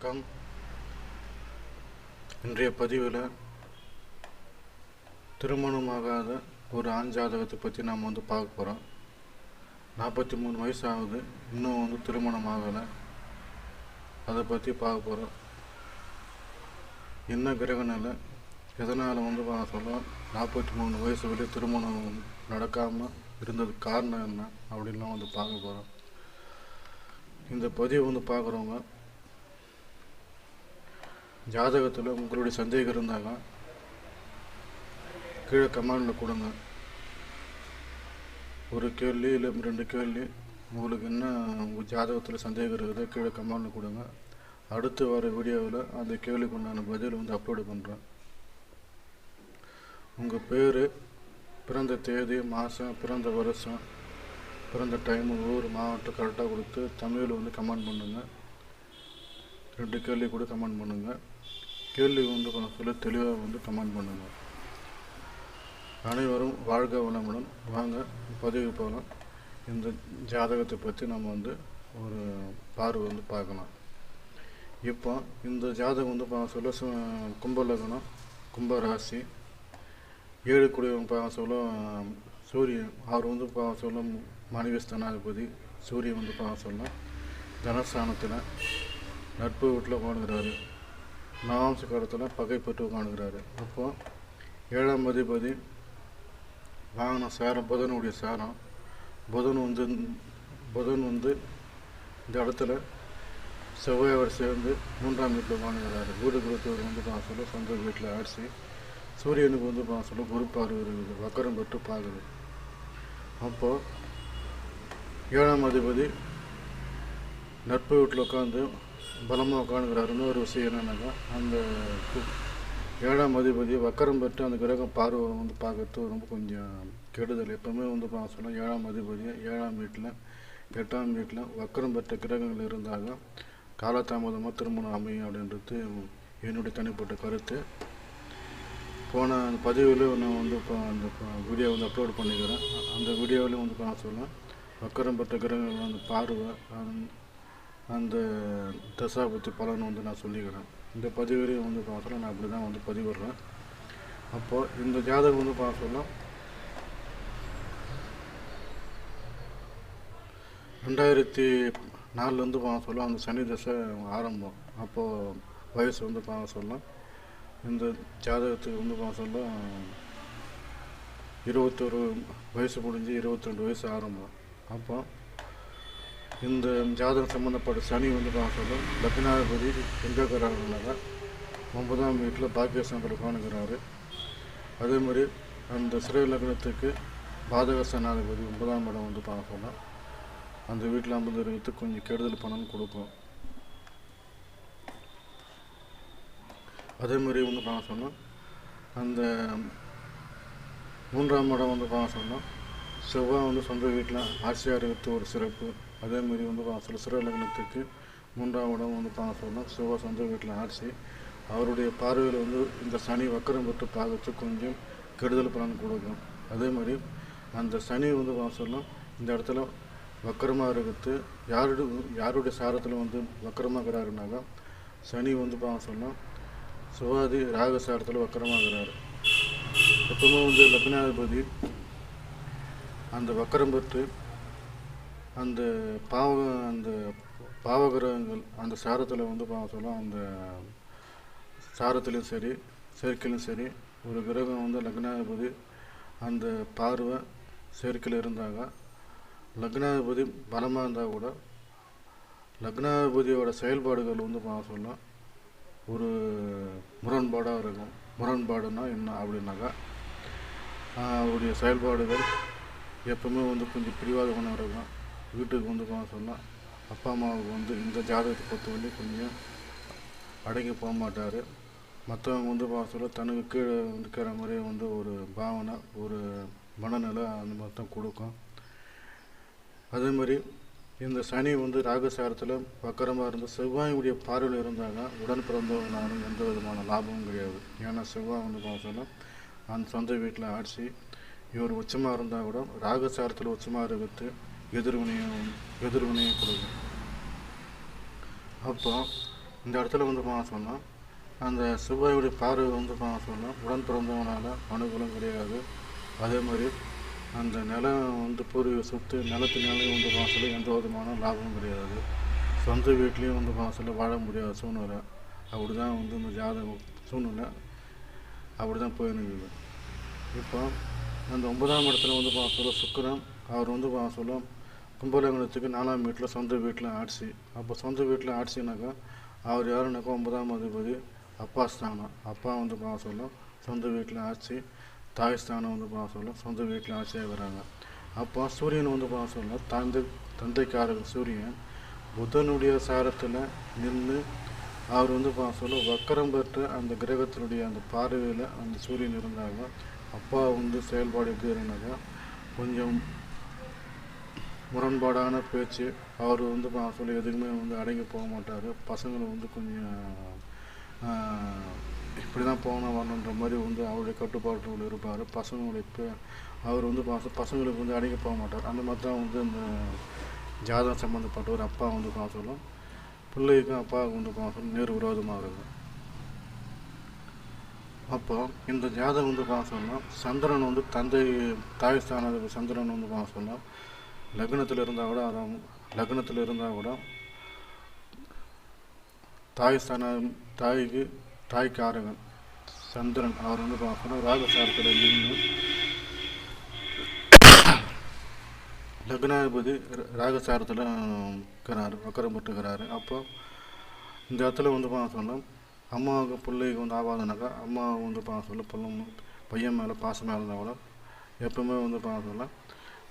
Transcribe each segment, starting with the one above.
வணக்கம். இன்றைய பதிவில் திருமணமாகாத ஒரு ஆண் ஜாதகத்தை பற்றி நாம் வந்து பார்க்க போகிறோம். நாற்பத்தி மூணு வயசு ஆகுது இன்னும் வந்து திருமணம் ஆகலை அதை பற்றி பார்க்க போகிறோம். என்ன கிரகநிலை எதனால் வந்து சொல்லலாம் சொல்ல நாற்பத்தி மூணு வயசு வரையும் திருமணம் நடக்காமல் இருந்ததுக்கு காரணம் என்ன? அப்படின்லாம் வந்து பார்க்க போகிறோம். இந்த பதிவை வந்து பார்க்குறவங்க ஜாதகத்தில் உங்களுடைய சந்தேகம் இருந்தாங்க கீழே கமெண்டில் கொடுங்க. ஒரு கேள்வி இல்லை ரெண்டு கேள்வி. உங்களுக்கு என்ன உங்கள் ஜாதகத்தில் சந்தேகம் இருக்குதோ கீழே கமெண்டில் கொடுங்க. அடுத்து வர வீடியோவில் அந்த கேள்விக்கு உண்டான பதில் வந்து அப்லோடு பண்ணுறேன் உங்கள் பேர் பிறந்த தேதி மாதம் பிறந்த வருஷம் பிறந்த டைமு ஊர் மாவட்டம் கரெக்டாக கொடுத்து தமிழில் வந்து கமெண்ட் பண்ணுங்கள் ரெண்டு கேள்வி கூட கமெண்ட் பண்ணுங்கள் கேள்வி வந்து கொஞ்சம் சொல்ல தெளிவாக வந்து கமெண்ட் பண்ணுங்கள் அனைவரும் வாழ்க வளமுடன். வாங்க பதிவு போகலாம். இந்த ஜாதகத்தை பற்றி நம்ம வந்து ஒரு பார்வை வந்து பார்க்கலாம். இப்போ இந்த ஜாதகம் வந்து பார்க்க சொல்ல சு- கும்ப லக்னம் கும்ப ராசி ஏழு குடிவன் பார்க்க சொல்ல சூரியன் அவர் வந்து பார்க்க சொல்ல மனைவி ஸ்தானாதிபதி சூரியன் வந்து பார்க்க சொல்ல தனஸ்தானத்தில் நட்பு வீட்டில் வாழ்கிறாரு. நவாம்ச காலத்தில் பகைப்பட்டு உட்காந்துக்கிறாரு அப்போ ஏழாம் அதிபதி வாங்கின சாரம் புதனுடைய சாரம். புதன் வந்து புதன் வந்து இந்த இடத்துல செவ்வாயோடு சேர்ந்து மூன்றாம் வீட்டில் உட்காந்துக்கிறாரு வீடு கொடுத்தவர் வந்து பார்க்க சொல்ல சொந்த வீட்டில் ஆட்சி. சூரியனுக்கு வந்து பார்க்க சொல்ல குரு பார்வை இருக்குது. வக்கரம் பெற்று பார்க்குது. அப்போது ஏழாம் அதிபதி நட்பு வீட்டில் உட்காந்து பலமாக உட்காந்துக்கிறார் இன்னொரு விஷயம் என்னென்னாக்கா அந்த ஏழாம் அதிபதி வக்கரம் பெற்று அந்த கிரகம் பார்வை வந்து பார்க்கறது ரொம்ப கொஞ்சம் கெடுதல். எப்போவுமே வந்து பார்க்க சொன்னால் ஏழாம் அதிபதி ஏழாம் வீட்டில் எட்டாம் வீட்டில் வக்கரம் பெற்ற கிரகங்கள் இருந்தாங்க காலதாமதமாக திருமணம் அமையும் அப்படின்றது என்னுடைய தனிப்பட்ட கருத்து. போன அந்த பதிவில் நான் வந்து இப்போ அந்த வீடியோ வந்து அப்லோட் பண்ணிக்கிறேன். அந்த வீடியோவிலையும் வந்து பார்க்க சொல்ல வக்கரம் பெற்ற கிரகங்கள் வந்து பார்வை அந்த- அந்த பலன் வந்து நான் சொல்லிக்கிறேன். இந்த பதிவரையும் வந்து பார்க்க சொல்ல நான் அப்படி தான் வந்து பதிவிடுறேன். அப்போது இந்த ஜாதகம் வந்து பார்க்க சொல்ல ரெண்டாயிரத்தி நாலுலேருந்து பார்க்க சொல்ல அந்த சனி தசை ஆரம்பம். அப்போது வயசு வந்து பார்க்க சொல்ல இந்த ஜாதகத்துக்கு வந்து பார்க்க சொல்ல இருபத்தொரு வயசு முடிஞ்சு இருபத்திரெண்டு வயசு ஆரம்பம். அப்போ இந்த ஜாதகம் சம்மந்தப்பட்ட சனி வந்து பார்க்க சொல்ல லக்னாதிபதி எங்கே ஒன்பதாம் வீட்டில் பாக்கியசங்கர் உட்காந்துக்கிறாரு அதே மாதிரி அந்த சிறை லக்னத்துக்கு பாதக சனாதிபதி ஒன்பதாம் இடம் வந்து பார்க்க அந்த வீட்டில் அமர்ந்து இருக்கிறதுக்கு கொஞ்சம் கெடுதல் பணம் கொடுக்கும் அதே மாதிரி வந்து பார்க்க சொன்னால் அந்த மூன்றாம் இடம் வந்து பார்க்க சொன்னால் செவ்வாய் வந்து சொந்த வீட்டில் ஆட்சியாக இருக்கிறது ஒரு சிறப்பு. அதே மாதிரி வந்து பார்க்க சொல்ல லக்னத்துக்கு மூன்றாம் இடம் வந்து பார்க்க சொன்னால் செவ்வாய் சொந்த வீட்டில் ஆட்சி. அவருடைய பார்வையில் வந்து இந்த சனி வக்கரம் பெற்று பார்க்கச்சு கொஞ்சம் கெடுதல் பலன் கொடுக்கும். அதே மாதிரி அந்த சனி வந்து பார்க்க இந்த இடத்துல வக்கரமாக இருக்கிறது. யாருடைய யாருடைய சாரத்தில் வந்து வக்கரமாக இருக்கிறாருனாக்கா சனி வந்து பார்க்க சொன்னால் சுவாதி ராகசாரத்தில் வக்கரமாகிறார் எப்பவுமே வந்து லக்னாதிபதி அந்த வக்கரம் பெற்று அந்த பாவ அந்த பாவகிரகங்கள் அந்த சாரத்தில் வந்து பார்க்க சொல்ல அந்த சாரத்துலேயும் சரி சேர்க்கையிலும் சரி ஒரு கிரகம் வந்து லக்னாதிபதி அந்த பார்வை சேர்க்கையில் இருந்தாங்க. லக்னாதிபதி பலமாக இருந்தால் கூட லக்னாதிபதியோட செயல்பாடுகள் வந்து பார்க்க சொல்ல ஒரு முரண்பாடாக இருக்கும். முரண்பாடுனா என்ன அப்படின்னாக்கா அவருடைய செயல்பாடுகள் எப்பவுமே வந்து கொஞ்சம் பிரிவாத குணம் இருக்கும் வீட்டுக்கு வந்து பார்க்க சொன்னால் அப்பா அம்மாவுக்கு வந்து இந்த ஜாதகத்தை பொறுத்த வரையும் கொஞ்சம் அடங்கி போக மாட்டார். மற்றவங்க வந்து பார்க்க சொல்ல தனக்கு கீழே இருக்கிற மாதிரி வந்து ஒரு பாவனை ஒரு மனநிலை அந்த மாதிரி தான் கொடுக்கும். அதே மாதிரி இந்த சனி வந்து ராகசாரத்தில் வக்கரமாக இருந்து செவ்வாயுடைய பார்வையில் இருந்தாங்க உடன் பிறந்தவங்களாலும் எந்த விதமான லாபமும் கிடையாது. ஏன்னா செவ்வாய் வந்து பார்த்தோன்னா அந்த சொந்த வீட்டில் ஆட்சி இவர் உச்சமாக இருந்தால் கூட ராகசாரத்தில் உச்சமாக இருக்கிறது எதிர்வினையும் எதிர்வினையும் கொடுக்கும் அப்போ இந்த இடத்துல வந்து பார்க்க சொன்னால் அந்த செவ்வாயுடைய பார்வை வந்து பார்க்க சொன்னால் உடன் பிறந்தவனால் அனுகூலம் கிடையாது. அதே மாதிரி அந்த நிலம் வந்து பூர்வீக சொத்து நிலத்து நிலையும் வந்து பார்க்க எந்த விதமான லாபமும் கிடையாது. சொந்த வீட்லேயும் வந்து பார்க்க வாழ முடியாத சூழ்நிலை. அப்படி தான் வந்து இந்த ஜாதக சூழ்நிலை. அப்படி தான் போயிருந்தது இப்போ அந்த ஒன்பதாம் இடத்துல வந்து பார்க்க சொல்ல அவர் வந்து பார்க்க சொல்ல கும்பலங்கணத்துக்கு நாலாம் வீட்டில் சொந்த வீட்டில் ஆட்சி. அப்போ சொந்த வீட்டில் ஆட்சினாக்கா அவர் யாருனாக்கா ஒன்பதாம் அதிபதி? அப்பா ஸ்தானம். அப்பா வந்து பார்க்க சொல்ல சொந்த வீட்டில் ஆட்சி. தாய் ஸ்தானம் வந்து பார்க்க சொல்ல சொந்த வீட்டில் ஆட்சியாக வராங்க. அப்போ சூரியன் வந்து பார்க்க சொல்ல தந்தை தந்தைக்காரர் சூரியன் புதனுடைய சாரத்தில் நின்று அவர் வந்து பார்க்க சொல்ல வக்கரம் பெற்ற அந்த கிரகத்தினுடைய அந்த பார்வையில் அந்த சூரியன் இருந்தாங்க. அப்பா வந்து செயல்பாடு எப்படி இருந்தாங்க கொஞ்சம் முரண்பாடான பேச்சு. அவர் வந்து பா- சொல்லி எதுக்குமே வந்து அடங்கி போக மாட்டார். பசங்களை வந்து கொஞ்சம் இப்படி தான் போகணும் வரணுன்ற மாதிரி வந்து அவருடைய கட்டுப்பாட்டுகள் இருப்பார். பசங்களுடைய இப்போ அவர் வந்து பசங்களுக்கு வந்து அடங்கி போக மாட்டார். அந்த மாதிரி தான் வந்து இந்த ஜாதகம் சம்மந்தப்பட்ட ஒரு அப்பா வந்து பார்க்க சொல்லும். பிள்ளைக்கும் அப்பாவுக்கு வந்து பார்க்க சொல்லும். நேர் விரோதமாக இருக்கும் அப்போ இந்த ஜாதகம் வந்து பார்க்க சொன்னால் சந்திரன் வந்து தந்தை தாய் ஸ்தானத்துக்கு சந்திரன் வந்து பார்க்க சொன்னால் லக்னத்தில் இருந்தால் கூட அதை லக்னத்தில் இருந்தால் கூட தாய் ஸ்தானம் தாய்க்கு தாய்க்காரகன் சந்திரன் அவர் வந்து பார்க்க ராகசாரத்தில் நின்று லக்னாதிபதி ராகசாரத்தில் இருக்கிறார் வக்கரம் போட்டுக்கிறாரு அப்போ இந்த இடத்துல வந்து பார்க்க சொன்னால் அம்மாவுக்கு பிள்ளைக்கு வந்து ஆகாதுனாக்கா அம்மா வந்து பார்க்க சொல்ல பிள்ளை பையன் மேலே பாசமாக இருந்தால் கூட எப்பவுமே வந்து பார்க்க சொல்ல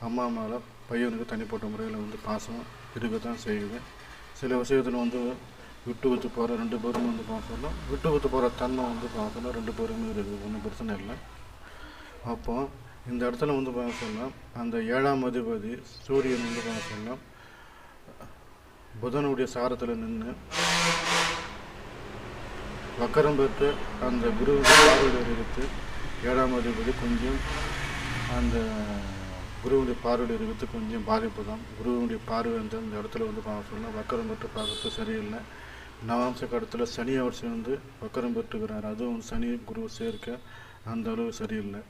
அம்மா மேலே பையனுக்கு தனிப்பட்ட முறையில் வந்து பாசம் இருக்க தான் செய்யுது. சில விஷயத்தில் வந்து விட்டு கொடுத்து போகிற ரெண்டு பேரும் வந்து பார்க்க சொல்ல விட்டு விற்று போகிற தன்மை வந்து பார்க்க ரெண்டு பேருமே இருக்குது. ஒன்றும் பிரச்சனை இல்லை. அப்போ இந்த இடத்துல வந்து பார்த்தோம்னா அந்த ஏழாம் அதிபதி சூரியன் வந்து பார்த்தோம்னா புதனுடைய சாரத்தில் நின்று வக்கரம் பெற்று அந்த குரு பார்வையில் ஏழாம் அதிபதி கொஞ்சம் அந்த குருவுடைய பார்வையுடைய இருக்கிறது கொஞ்சம் பாதிப்பு தான். குருவுடைய பார்வை வந்து அந்த இடத்துல வந்து பார்க்க சொன்னால் வக்கரம் பெற்று பார்க்கறது சரியில்லை. நவாம்ச கடத்தில் சனி அவர் சேர்ந்து வக்கரம் பெற்றுக்கிறார். அதுவும் சனி குரு சேர்க்க அந்த அளவு சரியில்லை.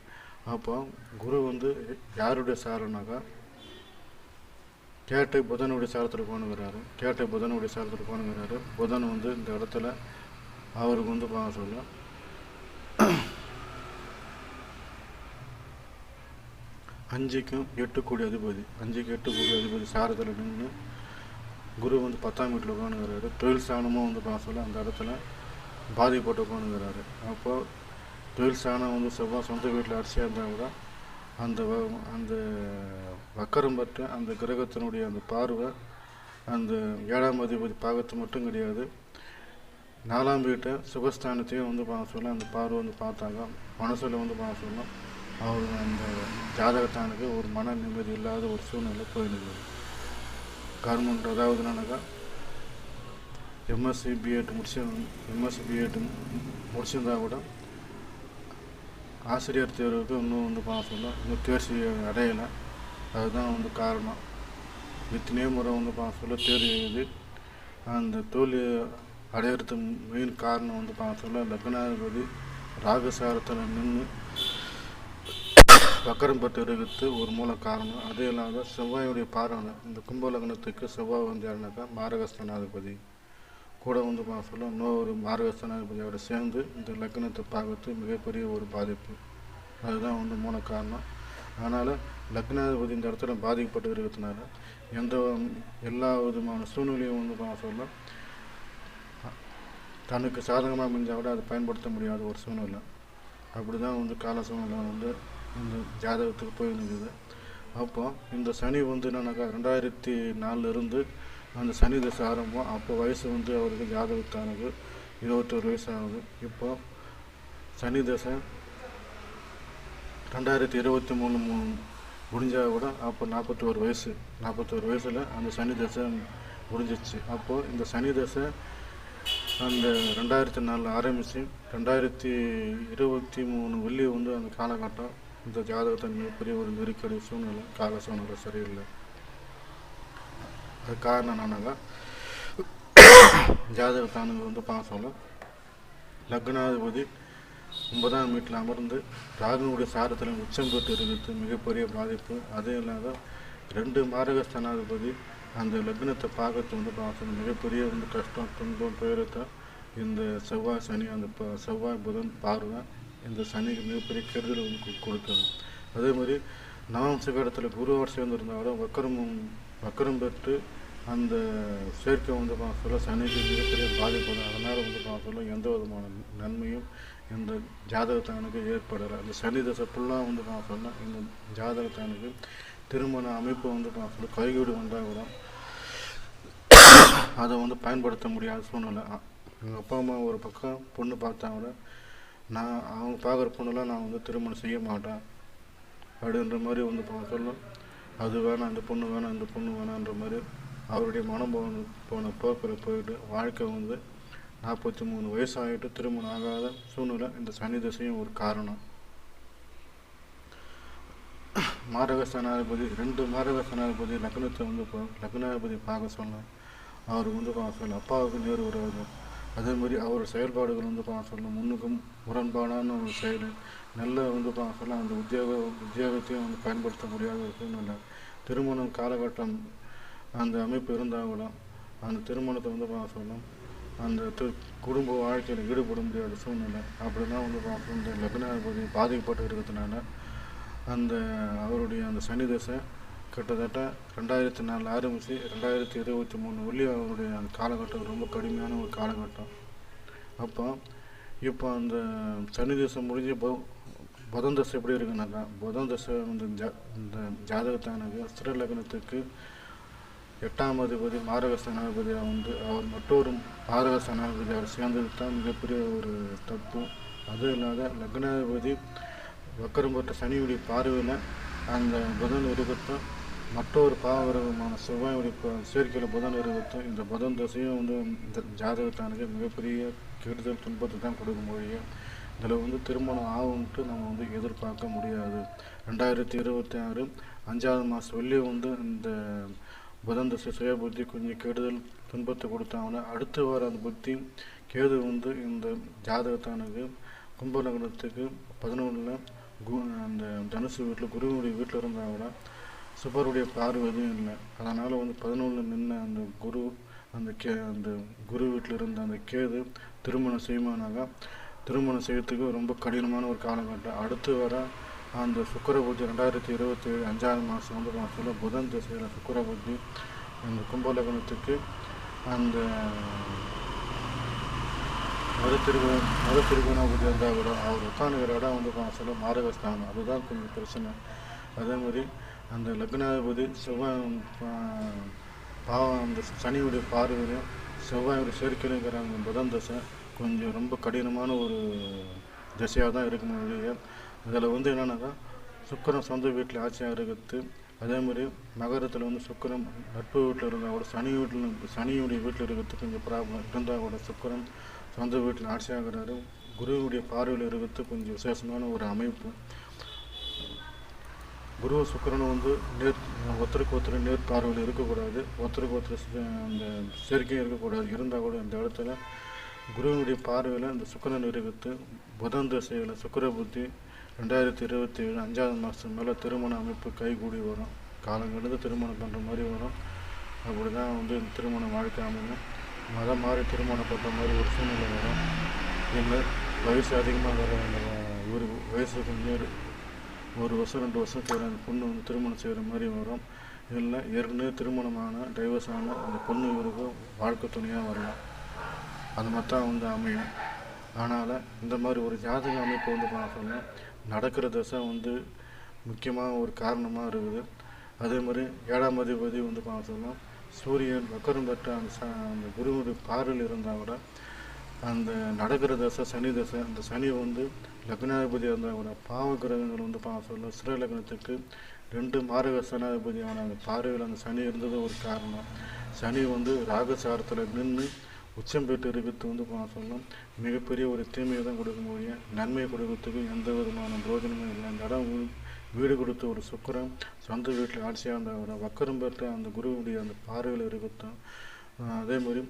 அப்போ குரு வந்து யாருடைய சாரனாக்கா கேட்டை புதனுடைய சாரத்தில் போனுங்கிறாரு கேட்டை புதனுடைய சாரத்தில் போனுங்கிறாரு புதன் வந்து இந்த இடத்துல அவருக்கு வந்து பார்க்க சொல்ல அஞ்சுக்கும் எட்டு கோடி அதிபதி அஞ்சுக்கு எட்டு கோடி அதிபதி சாரத்தில் நின்று குரு வந்து பத்தாம் வீட்டில் உட்காந்துக்கிறாரு தொழில் ஸ்தானமும் வந்து பார்க்க சொல்ல அந்த இடத்துல பாதிப்பட்டு உட்காந்துக்கிறாரு அப்போ தொழில் ஸ்தானம் வந்து செவ்வாய் சொந்த வீட்டில் அரிசியாக இருந்தால் கூட அந்த வ- அந்த வக்கரம் பற்ற அந்த கிரகத்தினுடைய அந்த பார்வை அந்த ஏழாம் அதிபதி பாகத்து மட்டும் கிடையாது. நாலாம் வீட்டை சுகஸ்தானத்தையும் வந்து பார்க்க சொல்ல அந்த பார்வை வந்து பார்த்தாங்க. மனசில் வந்து பார்க்க சொல்ல அவர் அந்த ஜாதகத்தானுக்கு ஒரு மன நிம்மதி இல்லாத ஒரு சூழ்நிலை போயிருந்தது. கவர்மெண்ட் அதாவது என்னன்னாக்கா எம்எஸ்சி பிஎட் முடிச்சு எம்எஸ்சி பிஎட் முடிச்சிருந்தா கூட ஆசிரியர் தேர்வுக்கு இன்னும் வந்து பார்க்க சொல்ல இன்னும் தேர்ச்சி அடையலை. அதுதான் வந்து காரணம். இத்தனையே முறை வந்து பார்க்க சொல்ல தேர்வு எழுதி அந்த தோல்வி அடையிறதுக்கு மெயின் காரணம் வந்து பார்க்க சொல்ல லக்னாதிபதி ராகசாரத்தில் நின்று வக்கரம் பட்டு இருக்கிறது ஒரு மூல காரணம் அதே இல்லாத செவ்வாயுடைய பார்வை இந்த கும்பலக்னத்துக்கு செவ்வாய் வந்து யாருனாக்கா மாரகஸ்தனாதிபதி கூட வந்து பார்க்க சொல்ல இன்னொரு மாரகஸ்தனாதிபதியோட சேர்ந்து இந்த லக்னத்தை பார்க்கறது மிகப்பெரிய ஒரு பாதிப்பு. அதுதான் வந்து மூல காரணம். அதனால் லக்னாதிபதி இந்த இடத்துல பாதிக்கப்பட்டு இருக்கிறதுனால எந்த எல்லா விதமான சூழ்நிலையும் வந்து பார்க்க சொல்ல தனக்கு சாதகமாக அமைஞ்சால் கூட அதை பயன்படுத்த முடியாத ஒரு சூழ்நிலை. அப்படி தான் வந்து கால சூழ்நிலை வந்து இந்த ஜாதகத்துக்கு போய் நிற்குது அப்போ இந்த சனி வந்து என்னன்னாக்கா ரெண்டாயிரத்தி நாலுலேருந்து அந்த சனி தசை ஆரம்பம். அப்போ வயசு வந்து அவருக்கு ஜாதகத்தானது. இருபத்தொரு வயசு ஆகுது. இப்போ சனி தசை ரெண்டாயிரத்தி இருபத்தி மூணு மூணு முடிஞ்சால் கூட அப்போ நாற்பத்தோரு வயசு. நாற்பத்தோரு வயசில் அந்த சனி தசை முடிஞ்சிச்சு. அப்போது இந்த சனி தசை அந்த ரெண்டாயிரத்தி நாலில் ஆரம்பித்து ரெண்டாயிரத்தி இருபத்தி மூணு வெள்ளி வந்து அந்த காலகட்டம் இந்த ஜாதகத்தை மிகப்பெரிய ஒரு நெருக்கடி சூழ்நிலை கால சூழ்நிலை சரியில்லை. அது காரணம் என்னன்னாக்கா ஜாதகத்தானுங்க வந்து பாசம்ல சொல்ல லக்னாதிபதி ஒன்பதாம் வீட்டில் அமர்ந்து ராகுனுடைய சாரத்தில் உச்சம் பெற்று இருக்கிறது மிகப்பெரிய பாதிப்பு. அதே இல்லாத ரெண்டு மாரகஸ்தானாதிபதி அந்த லக்னத்தை பார்க்கறது வந்து பாசம் மிகப்பெரிய வந்து கஷ்டம் துன்பம் துயரத்தை இந்த செவ்வாய் சனி அந்த ப- செவ்வாய் புதன் பார்வை இந்த சனிக்கு மிகப்பெரிய கெடுதலை வந்து கொடுக்குது அதே மாதிரி நவம் சிகரத்தில் குருவோடு சேர்ந்திருந்தா கூட வக்கரம் வக்கரம் பெற்று அந்த சேர்க்கை வந்து பார்க்க சொல்ல சனிக்கு மிகப்பெரிய பாதிப்பு அதனால் வந்து பார்க்க சொல்ல எந்த விதமான நன்மையும் இந்த ஜாதகத்தானுக்கு ஏற்படலை. அந்த சனி தசை ஃபுல்லாக வந்து பார்க்க சொல்ல இந்த ஜாதகத்தானுக்கு திருமண அமைப்பு வந்து பார்க்க சொல்ல கைகூடி வந்தால் கூட அதை வந்து பயன்படுத்த முடியாத சூழ்நிலை. எங்கள் அப்பா அம்மா ஒரு பக்கம் பொண்ணு பார்த்தா கூட நான் அவங்க பார்க்குற பொண்ணுலாம் நான் வந்து திருமணம் செய்ய மாட்டேன். அப்படின்ற மாதிரி வந்து பார்க்க சொல்ல அது வேணாம் இந்த பொண்ணு வேணாம் இந்த பொண்ணு வேணான்ற மாதிரி அவருடைய மனம் போன போன போக்கில் போயிட்டு வாழ்க்கை வந்து நாற்பத்தி மூணு வயசு ஆகிட்டு திருமணம் ஆகாத சூழ்நிலை இந்த சனி திசையும் ஒரு காரணம். மாரக ரெண்டு மாரக ஸ்தானாதிபதி லக்னத்தை வந்து லக்னாதிபதி பார்க்க சொன்னேன் அவர் வந்து பார்க்க சொல்ல அப்பாவுக்கு நேர் வராது அதே மாதிரி அவர் செயல்பாடுகள் வந்து பார்க்க சொல்ல முன்னுக்கும் முரண்பாடான ஒரு செயல் நல்ல வந்து பார்க்க சொல்ல அந்த உத்தியோக உத்தியோகத்தையும் வந்து பயன்படுத்த முடியாத ஒரு சூழ்நிலை திருமணம் காலகட்டம் அந்த அமைப்பு இருந்தால் கூட அந்த திருமணத்தை வந்து பார்க்க சொல்லும் அந்த குடும்ப வாழ்க்கையில் ஈடுபட முடியாத சூழ்நிலை. அப்படின்னா வந்து பார்க்க இந்த லக்னாதிபதி பாதிக்கப்பட்டு இருக்கிறதுனால அந்த அவருடைய அந்த சனி தசை கிட்டத்தட்ட ரெண்டாயிரத்தி நாலில் ஆரம்பித்து ரெண்டாயிரத்தி இருபத்தி மூணு வள்ளி அவருடைய அந்த காலகட்டம் ரொம்ப கடுமையான ஒரு காலகட்டம். அப்போ இப்போ அந்த சனி தசை முடிஞ்சு புதன் தசை எப்படி இருக்குன்னாக்கா புதன் தசை வந்து ஜா இந்த ஜாதகத்தானது ஸ்திர லக்னத்துக்கு எட்டாம் அதிபதி மாரக சனாதிபதியாக வந்து அவர் மற்றொரு மாரக சனாதிபதியாக சேர்ந்தது தான் மிகப்பெரிய ஒரு தப்பு அதுவும் இல்லாத லக்னாதிபதி வக்கரம் பெற்ற சனியுடைய பார்வையில் அந்த புதன் இருக்கட்டும் மற்றொரு பாவரகமான செவ்வாயுடைய சேர்க்கையில் புதன் இருக்கட்டும் இந்த புதன் தசையும் வந்து இந்த ஜாதகத்தானுக்கு மிகப்பெரிய கெடுதல் துன்பத்தை தான் கொடுக்கும் மொழியே இதில் வந்து திருமணம் ஆகும்ட்டு நம்ம வந்து எதிர்பார்க்க முடியாது. ரெண்டாயிரத்தி இருபத்தி ஆறு அஞ்சாவது மாதம் வெளியே வந்து இந்த புதன் தசை சுய புத்தி கொஞ்சம் கெடுதல் துன்பத்தை கொடுத்தாங்கன்னா அடுத்து வர அந்த புத்தி கேது வந்து இந்த ஜாதகத்தானுக்கு கும்பலகணத்துக்கு பதினொன்றில் கு அந்த தனுசு வீட்டில் குருவனுடைய வீட்டில் இருந்தால் கூட சுபருடைய பார்வை எதுவும் இல்லை. அதனால் வந்து பதினொன்றில் நின்ன அந்த குரு அந்த கே அந்த குரு வீட்டில் இருந்த அந்த கேது திருமணம் செய்யுமானாக்கா திருமணம் செய்யறதுக்கு ரொம்ப கடினமான ஒரு காலகட்டம். அடுத்து வர அந்த சுக்கர பூஜை ரெண்டாயிரத்தி இருபத்தி ஏழு அஞ்சாவது மாதம் வந்து மாதத்தில் புதன் திசையில் சுக்கர பூஜை. அந்த கும்பலகணத்துக்கு அந்த மத திருவு பூஜை இருந்தால் கூட அவர் உட்காந்துக்கிற இடம் வந்து சொல்ல மாரகஸ்தானம். அதுதான் கொஞ்சம் பிரச்சனை. அதே மாதிரி அந்த லக்னாதிபதி செவ்வாய் பா- பாவம் அந்த சனியுடைய பார்வையிலும் செவ்வாயுடைய சேர்க்கையிலுங்கிற அந்த புதன் தசை கொஞ்சம் ரொம்ப கடினமான ஒரு திசையாக தான் இருக்கும் ஒழிய அதில் வந்து என்னன்னாக்கா சுக்கிரன் சொந்த வீட்டில் ஆட்சியாக இருக்கிறது. அதே மாதிரி நகரத்தில் வந்து சுக்கரம் நட்பு வீட்டில் இருந்தால் கூட சனி வீட்டில் சனியுடைய வீட்டில் இருக்கிறது கொஞ்சம் ப்ராப்ளம் இருந்தால் கூட சுக்கரம் சொந்த வீட்டில் ஆட்சியாகிறாரு. குருவுடைய பார்வையில் இருக்கிறது கொஞ்சம் விசேஷமான ஒரு அமைப்பு. குரு சுக்கிரனும் வந்து நேர் ஒருத்தருக்கு ஒருத்தர் நேர் பார்வையில் இருக்கக்கூடாது. ஒருத்தருக்கு ஒருத்தர் அந்த சேர்க்கையும் இருக்கக்கூடாது. இருந்தால் கூட இந்த இடத்துல குருவினுடைய பார்வையில் அந்த சுக்கரன் இருக்கிறது புதன் திசையில் சுக்கர புத்தி ரெண்டாயிரத்தி இருபத்தி ஏழு அஞ்சாவது மாதம் மேலே திருமண அமைப்பு கைகூடி வரும். காலம் கடந்து திருமணம் பண்ணுற மாதிரி வரும். அப்படி தான் வந்து இந்த திருமண வாழ்க்கை அமையும். மதம் மாறி திருமணம் பண்ணுற மாதிரி ஒரு சூழ்நிலை வரும். இல்லை வயசு அதிகமாக வர அந்த இவர் வயசுக்கு மேல் ஒரு வருஷம் ரெண்டு வருஷம் செய்கிற அந்த பொண்ணு வந்து திருமணம் செய்கிற மாதிரி வரும். இல்லை ஏற்கனவே திருமணமான டைவர்ஸ் ஆன அந்த பொண்ணு இவருக்கு வாழ்க்கை துணையாக வரலாம். அது மாதிரி தான் வந்து அமையும். அதனால் இந்த மாதிரி ஒரு ஜாதக அமைப்பு வந்து பார்த்தோம்னா நடக்கிற தசை வந்து முக்கியமாக ஒரு காரணமாக இருக்குது. அதே மாதிரி ஏழாம் அதிபதி வந்து பார்த்தோம்னா சூரியன் வக்கரம் பெற்ற அந்த ச அந்த குருவுடைய பார்வையில் இருந்தால் கூட அந்த நடக்கிற தசை சனி தசை அந்த சனி வந்து லக்னாதிபதி இருந்தால் கூட பாவ கிரகங்கள் வந்து பார்க்க சொல்ல சிற லக்னத்துக்கு ரெண்டு மாரக சனாதிபதியான அந்த பார்வையில் அந்த சனி இருந்தது ஒரு காரணம். சனி வந்து ராகசாரத்தில் நின்று உச்சம் பெற்று இருக்கிறது வந்து பார்க்க சொல்லலாம் மிகப்பெரிய ஒரு தீமையை தான் கொடுக்க முடியும் நன்மை கொடுக்கறதுக்கு எந்த விதமான பிரோஜனமும் இல்லை. அந்த இடம் வீடு கொடுத்த ஒரு சுக்கரம் சொந்த வீட்டில் ஆட்சியாக இருந்தால் கூட வக்கரம் பெற்ற அந்த குருவுடைய அந்த பார்வையில் இருக்கட்டும் அதே மாதிரி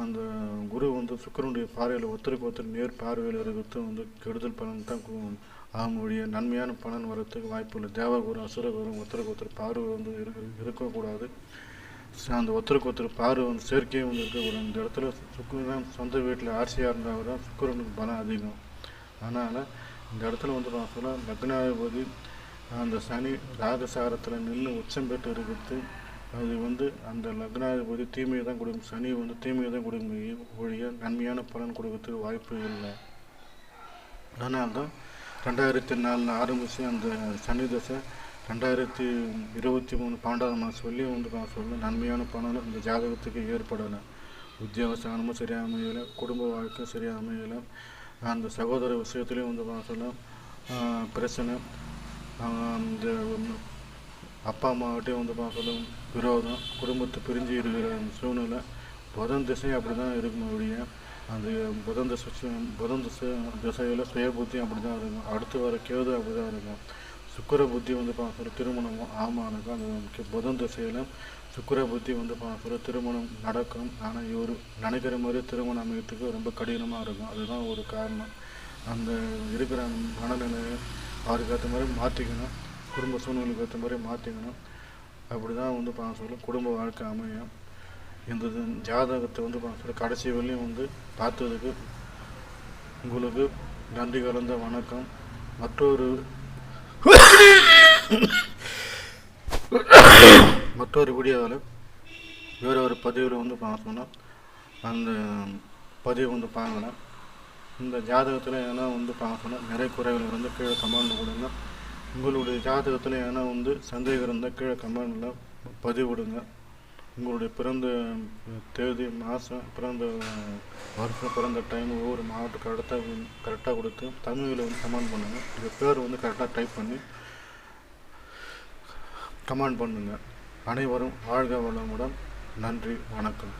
அந்த குரு வந்து சுக்கரனுடைய பார்வையில் ஒருத்தருக்கு ஒருத்தர் நேர் பார்வையில் இருக்கிறது வந்து கெடுதல் பலன் தான் அவங்களுடைய நன்மையான பலன் வரத்துக்கு வாய்ப்பு இல்லை. தேவகுரு அசுரகுரு ஒருத்தருக்கு ஒருத்தர் பார்வை வந்து இருக்க இருக்கக்கூடாது. ச- அந்த ஒருத்தருக்கு ஒருத்தர் பார்வை வந்து சேர்க்கையே வந்து இருக்கக்கூடாது. இந்த இடத்துல சுக்கரன் தான் சொந்த வீட்டில் ஆட்சியாக இருந்தால் தான் சுக்கரனுக்கு பலம் அதிகம். அதனால் இந்த இடத்துல வந்து நான் சொல்ல லக்னாதிபதி அந்த சனி ராகசாரத்தில் நின்று உச்சம் பெற்று இருக்கிறது. அது வந்து அந்த லக்னாதிபதி தீமையை தான் கொடுக்கும். சனி வந்து தீமையை தான் கொடுக்கும். ஒழிய நன்மையான பலன் கொடுக்கறதுக்கு வாய்ப்பு இல்லை. அதனால்தான் ரெண்டாயிரத்தி நாலில் ஆரம்பித்து அந்த சனி தசை ரெண்டாயிரத்தி இருபத்தி மூணு பன்னெண்டாவது மாதம் சொல்லி வந்து நான் சொல்ல நன்மையான பலன் இந்த ஜாதகத்துக்கு ஏற்படலை. உத்தியோக ஸ்தானமும் சரியாக அமையலை. குடும்ப வாழ்க்கையும் சரியாக அமையலை. அந்த சகோதர விஷயத்துலேயும் வந்து நான் பிரச்சனை. அந்த இந்த அப்பா அம்மாவட்டையும் வந்து பார்க்கல விரோதம். குடும்பத்தை பிரிஞ்சு இருக்கிற அந்த சூழ்நிலை புதன் திசை அப்படி தான் இருக்கும் ஒழிய அந்த புதன் திசை புதன் திசை திசையில் சுய புத்தி அப்படி தான் இருக்கும். அடுத்து வர கேது அப்படி தான் இருக்கும். சுக்கிர புத்தி வந்து பார்க்குற திருமணம் ஆமானுக்கும் அந்த புதன் திசையில் சுக்கிர புத்தி வந்து பார்க்குற திருமணம் நடக்கும். ஆனால் இவர் நினைக்கிற மாதிரி திருமணம் அமையத்துக்கு ரொம்ப கடினமாக இருக்கும். அதுதான் ஒரு காரணம். அந்த இருக்கிற மனநிலையை அவருக்கு ஏற்ற மாதிரி மாற்றிக்கணும் குடும்ப சூழ்நிலைக்கு ஏற்ற மாதிரி மாற்றிக்கணும் அப்படி தான் வந்து பார்க்க சொல்ல குடும்ப வாழ்க்கை அமையும். இந்த இது ஜாதகத்தை வந்து பார்க்க சொல்ல கடைசி வரையும் வந்து பார்த்ததுக்கு உங்களுக்கு நன்றி கலந்த வணக்கம். மற்றொரு மற்றொரு வீடியோவில் வேற ஒரு பதிவில் வந்து பார்த்தோம்னா அந்த பதிவு வந்து பார்க்கலாம் இந்த ஜாதகத்தில் எதனா வந்து பார்க்கணும் நிறை குறைகள் வந்து கீழே கமெண்ட் கொடுங்க. உங்களுடைய ஜாதகத்தில் ஏன்னா வந்து சந்தேகம் இருந்தால் கீழே கமெண்டில் பதிவிடுங்க. உங்களுடைய பிறந்த தேதி மாதம் பிறந்த வருஷம் பிறந்த டைம் ஒவ்வொரு மாவட்டம் கரெக்டாக கரெக்டாக கொடுத்து தமிழில் வந்து கமெண்ட் பண்ணுங்கள் உங்கள் பேர் வந்து கரெக்டாக டைப் பண்ணி கமெண்ட் பண்ணுங்கள் அனைவரும் வாழ்க வளமுடன். நன்றி வணக்கம்.